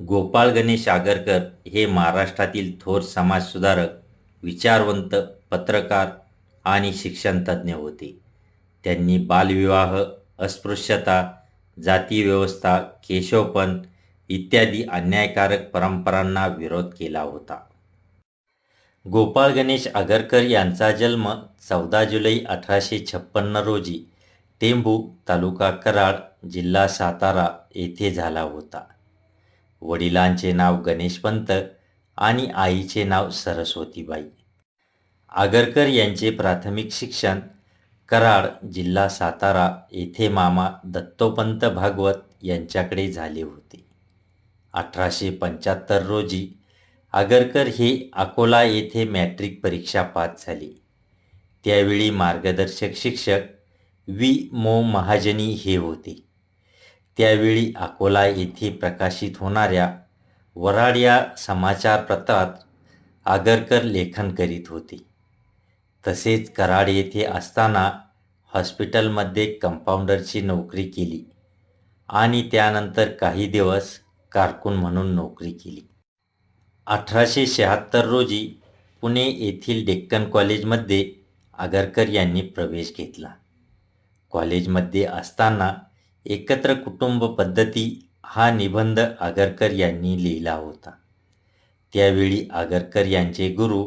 गोपाळ गणेश आगरकर हे महाराष्ट्रातील थोर समाजसुधारक विचारवंत पत्रकार आणि शिक्षणतज्ज्ञ होते. त्यांनी बालविवाह अस्पृश्यता जातीव्यवस्था केशवपण इत्यादी अन्यायकारक परंपरांना विरोध केला होता. गोपाळ गणेश आगरकर यांचा जन्म चौदा जुलै अठराशे छप्पन्न रोजी टेंबू तालुका कराड जिल्हा सातारा येथे झाला होता. वडिलांचे नाव गणेशपंत आणि आईचे नाव सरस्वतीबाई. आगरकर यांचे प्राथमिक शिक्षण कराड जिल्हा सातारा येथे मामा दत्तोपंत भागवत यांच्याकडे झाले होते. अठराशे पंच्याहत्तर रोजी आगरकर हे अकोला येथे मॅट्रिक परीक्षा पास झाले. त्यावेळी मार्गदर्शक शिक्षक वी मो महाजनी हे होते. त्यावेळी अकोला येथे प्रकाशित होणाऱ्या वराड या समाचारपत्रात आगरकर लेखन करीत होते. तसेच कराड येथे असताना हॉस्पिटलमध्ये कंपाऊंडरची नोकरी केली आणि त्यानंतर काही दिवस कारकून म्हणून नोकरी केली. अठराशे शहात्तर रोजी पुणे येथील डेक्कन कॉलेजमध्ये आगरकर यांनी प्रवेश घेतला. कॉलेजमध्ये असताना एकत्र कुटुंब पद्धती हा निबंध आगरकर यांनी लिहिला होता. त्यावेळी आगरकर यांचे गुरु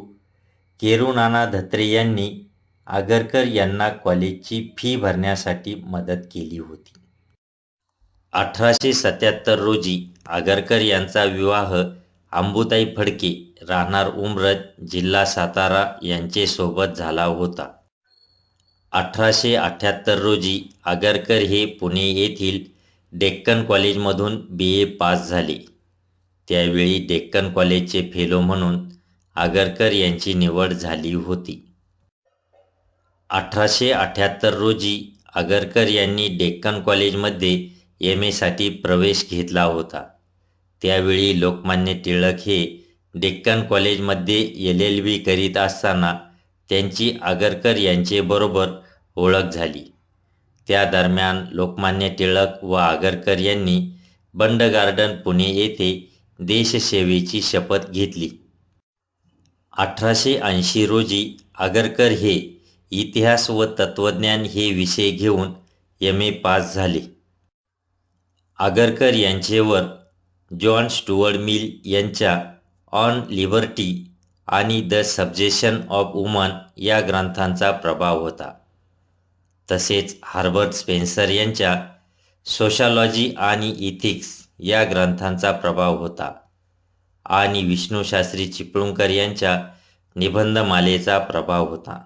केरुनाना धत्रे यांनी आगरकर यांना कॉलेजची फी भरण्यासाठी मदत केली होती. अठराशे सत्याहत्तर रोजी आगरकर यांचा विवाह आंबुताई फडके राहणार उमरज जिल्हा सातारा यांचे सोबत झाला होता. अठराशे अठ्ठ्याहत्तर रोजी आगरकर हे पुणे येथील डेक्कन कॉलेजमधून बी ए पास झाले. त्यावेळी डेक्कन कॉलेजचे फेलो म्हणून आगरकर यांची निवड झाली होती. अठराशे अठ्ठ्याहत्तर रोजी आगरकर यांनी डेक्कन कॉलेजमध्ये एम एसाठी प्रवेश घेतला होता. त्यावेळी लोकमान्य टिळक हे डेक्कन कॉलेजमध्ये एल एल बी करीत असताना त्यांची आगरकर यांचेबरोबर ओळख झाली. त्या दरम्यान लोकमान्य टिळक व आगरकर यांनी बंड गार्डन पुणे येथे देशसेवेची शपथ घेतली. अठराशे ऐंशी रोजी आगरकर हे इतिहास व तत्त्वज्ञान हे विषय घेऊन एम ए पास झाले. आगरकर यांचेवर जॉन स्टुअर्ड मिल यांच्या ऑन लिबर्टी आणि द सब्जेशन ऑफ वुमन या ग्रंथांचा प्रभाव होता. तसेच हार्बर्ट स्पेन्सर यांच्या सोशॉलॉजी आणि इथिक्स या ग्रंथांचा प्रभाव होता. आणि विष्णूशास्त्री चिपळूणकर यांच्या निबंधमालेचा प्रभाव होता.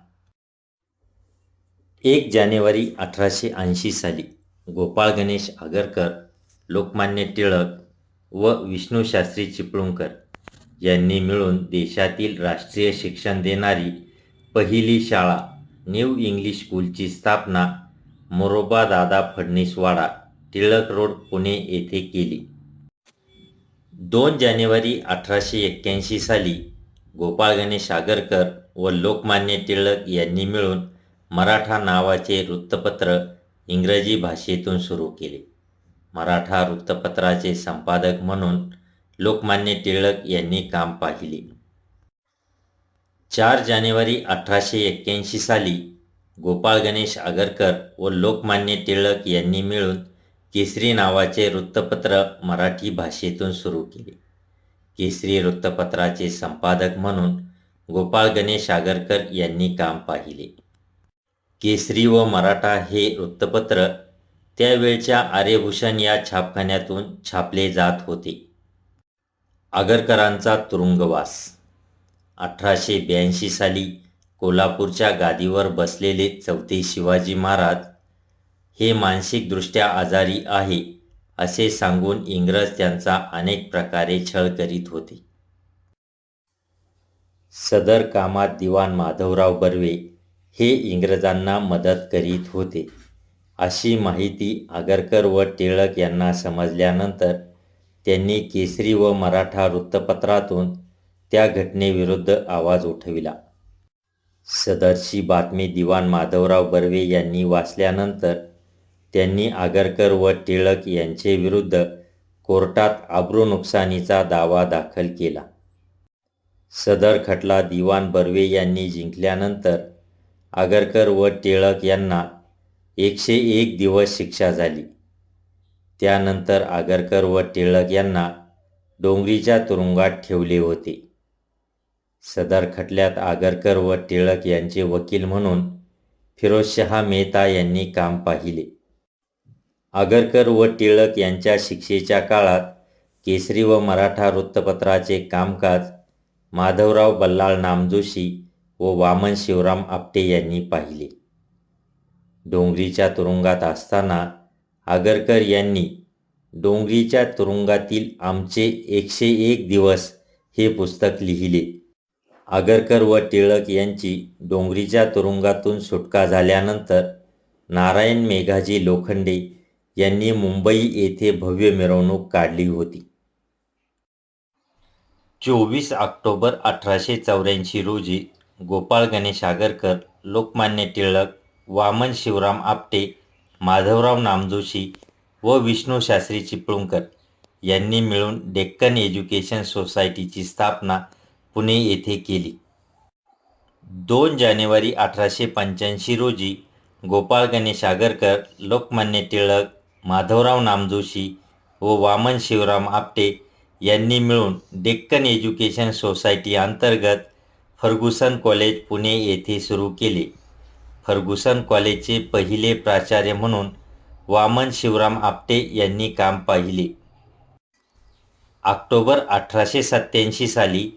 एक जानेवारी अठराशे ऐंशी साली गोपाळ गणेश आगरकर लोकमान्य टिळक व विष्णूशास्त्री चिपळूणकर यांनी मिळून देशातील राष्ट्रीय शिक्षण देणारी पहिली शाळा न्यू इंग्लिश स्कूलची स्थापना मोरोबा दादा फडणीसवाडा टिळक रोड पुणे येथे केली. दोन जानेवारी अठराशे एक्क्याऐंशी साली गोपाळ गणेश आगरकर व लोकमान्य टिळक यांनी मिळून मराठा नावाचे वृत्तपत्र इंग्रजी भाषेतून सुरू केले. मराठा वृत्तपत्राचे संपादक म्हणून लोकमान्य टिळक यांनी काम पाहिले. चार जानेवारी अठराशे एक्क्याऐंशी साली गोपाळ गणेश आगरकर व लोकमान्य टिळक यांनी मिळून केसरी नावाचे वृत्तपत्र मराठी भाषेतून सुरू केले. केसरी वृत्तपत्राचे संपादक म्हणून गोपाळ गणेश आगरकर यांनी काम पाहिले. केसरी व मराठा हे वृत्तपत्र त्यावेळच्या आर्यभूषण या छापखान्यातून छापले जात होते. आगरकरांचा तुरुंगवास अठराशे ब्याऐंशी साली कोल्हापूरच्या गादीवर बसलेले चौथे शिवाजी महाराज हे मानसिकदृष्ट्या आजारी आहे असे सांगून इंग्रज त्यांचा अनेक प्रकारे छळ करीत होते. सदर कामात दिवाण माधवराव बर्वे हे इंग्रजांना मदत करीत होते. अशी माहिती आगरकर व टिळक यांना समजल्यानंतर त्यांनी केसरी व मराठा वृत्तपत्रातून त्या घटनेविरुद्ध आवाज उठविला. सदरची बातमी दिवाण माधवराव बर्वे यांनी वाचल्यानंतर त्यांनी आगरकर व टिळक यांचे विरुद्ध कोर्टात आब्रू नुकसानीचा दावा दाखल केला. सदर खटला दिवाण बर्वे यांनी जिंकल्यानंतर आगरकर व टिळक यांना एकशे एक दिवस शिक्षा झाली. त्यानंतर आगरकर व टिळक यांना डोंगरीच्या तुरुंगात ठेवले होते. सदर खटल्यात आगरकर व टिळक यांचे वकील म्हणून फिरोजशहा मेहता यांनी काम पाहिले. आगरकर व टिळक यांच्या शिक्षेच्या काळात केसरी व मराठा वृत्तपत्राचे कामकाज माधवराव बल्लाळ नामजोशी व वामन शिवराम आपटे यांनी पाहिले. डोंगरीच्या तुरुंगात असताना आगरकर यांनी डोंगरीच्या तुरुंगातील आमचे एकशे एक दिवस हे पुस्तक लिहिले. आगरकर व टिळक यांची डोंगरीच्या तुरुंगातून सुटका झाल्यानंतर नारायण मेघाजी लोखंडे यांनी मुंबई येथे भव्य मिरवणूक काढली होती. चोवीस ऑक्टोबर अठराशे चौऱ्याऐंशी रोजी गोपाळ गणेश आगरकर लोकमान्य टिळक वामन शिवराम आपटे माधवराव नामजोशी व विष्णू शास्त्री चिपळूणकर यांनी मिळून डेक्कन एज्युकेशन सोसायटीची स्थापना पुणे येथे केली. दोन जानेवारी अठराशे पंच्याऐंशी रोजी गोपाळ गणेश आगरकर लोकमान्य टिळक माधवराव नामजोशी व वामन शिवराम आपटे यांनी मिळून डेक्कन एज्युकेशन सोसायटी अंतर्गत फर्गुसन कॉलेज पुणे येथे सुरू केले. फर्गुसन कॉलेजचे पहिले प्राचार्य म्हणून वामन शिवराम आपटे यांनी काम पाहिले. ऑक्टोबर अठराशे सत्त्याऐंशी साली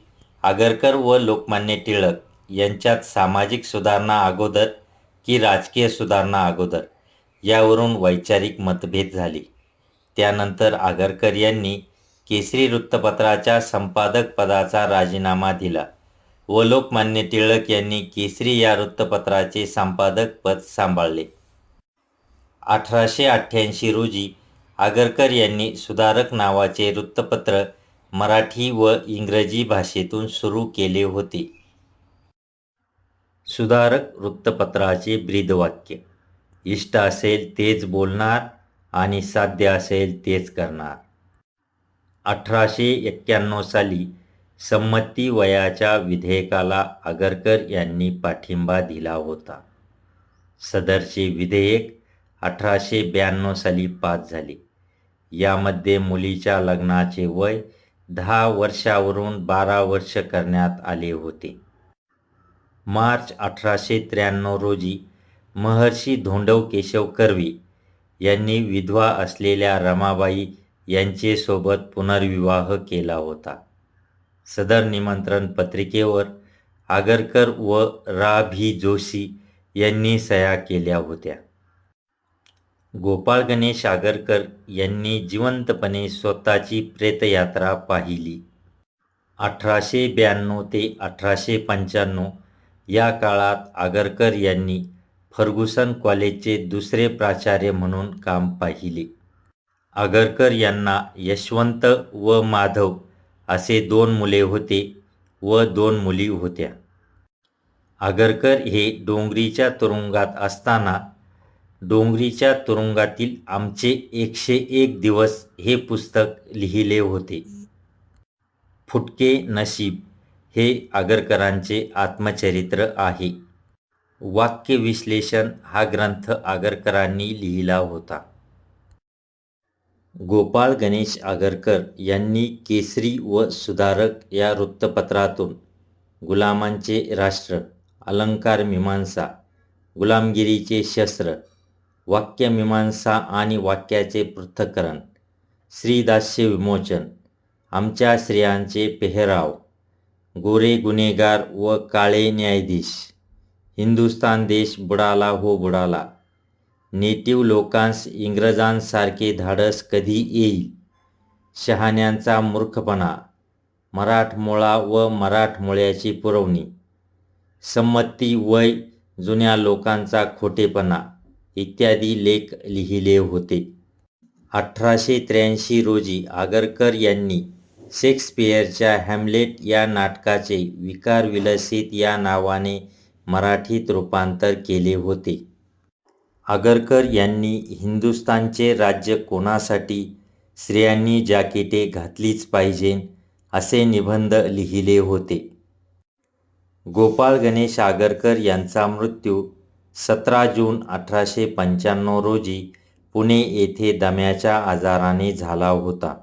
आगरकर व लोकमान्य टिळक यांच्यात सामाजिक सुधारणा अगोदर की राजकीय सुधारणा अगोदर यावरून वैचारिक मतभेद झाली. त्यानंतर आगरकर यांनी केसरी वृत्तपत्राच्या संपादक पदाचा राजीनामा दिला व लोकमान्य टिळक यांनी केसरी या वृत्तपत्राचे संपादक पद सांभाळले. अठराशे अठ्ठ्याऐंशी रोजी आगरकर यांनी सुधारक नावाचे वृत्तपत्र मराठी व इंग्रजी भाषेतून सुरू केले होते. सुधारक वृत्तपत्राचे ब्रीदवाक्य इष्ट असेल तेच बोलणार आणि साध्य असेल तेच करणार. अठराशे एक्क्याण्णव साली संमती वयाच्या विधेयकाला आगरकर यांनी पाठिंबा दिला होता. सदरचे विधेयक अठराशे ब्याण्णव साली पास झाले. यामध्ये मुलीच्या लग्नाचे वय दहा वर्षावरून बारा वर्ष करण्यात आले होते. मार्च अठराशे त्र्याण्णव रोजी महर्षी धोंडव केशव कर्वे यांनी विधवा असलेल्या रमाबाई यांचेसोबत पुनर्विवाह केला होता. सदर निमंत्रण पत्रिकेवर आगरकर व रा. भी जोशी यांनी सह्या केल्या होत्या. गोपाळ गणेश आगरकर यांनी जिवंतपणे स्वतःची प्रेतयात्रा पाहिली. अठराशे ब्याण्णव ते अठराशे पंच्याण्णव या काळात आगरकर यांनी फर्गुसन कॉलेजचे दुसरे प्राचार्य म्हणून काम पाहिले. आगरकर यांना यशवंत व माधव असे दोन मुले होते व दोन मुली होत्या. आगरकर हे डोंगरीच्या तुरुंगात असताना डोंगरीच्या तुरुंगातील आमचे एकशे एक दिवस हे पुस्तक लिहिले होते. फुटके नशीब हे आगरकरांचे आत्मचरित्र आहे. वाक्य विश्लेषण हा ग्रंथ आगरकरांनी लिहिला होता. गोपाळ गणेश आगरकर यांनी केसरी व सुधारक या वृत्तपत्रातून गुलामांचे राष्ट्र अलंकार मीमांसा गुलामगिरीचे शस्त्र वाक्यमीमांसा आणि वाक्याचे पृथ्थकरण श्रीदास्य विमोचन आमच्या स्त्रियांचे पेहराव गोरे गुन्हेगार व काळे न्यायाधीश हिंदुस्तान देश बुडाला हो बुडाला नेटिव्ह लोकांस इंग्रजांसारखे धाडस कधी येईल शहाण्यांचा मूर्खपणा मराठमोळा व मराठमोळ्याची पुरवणी संमती वय जुन्या लोकांचा खोटेपणा इत्यादी लेख लिहिले होते. अठराशे त्र्याऐंशी रोजी आगरकर यांनी शेक्सपियरच्या हॅमलेट या नाटकाचे विकार विलसित या नावाने मराठीत रूपांतर केले होते. आगरकर यांनी हिंदुस्तानचे राज्य कोणासाठी स्त्रियांनी जाकिटे घातलीच पाहिजे असे निबंध लिहिले होते. गोपाळ गणेश आगरकर यांचा मृत्यू सतरा जून अठराशे पंच्याण्णव रोजी पुणे येथे दम्याच्या आजाराने झाला होता.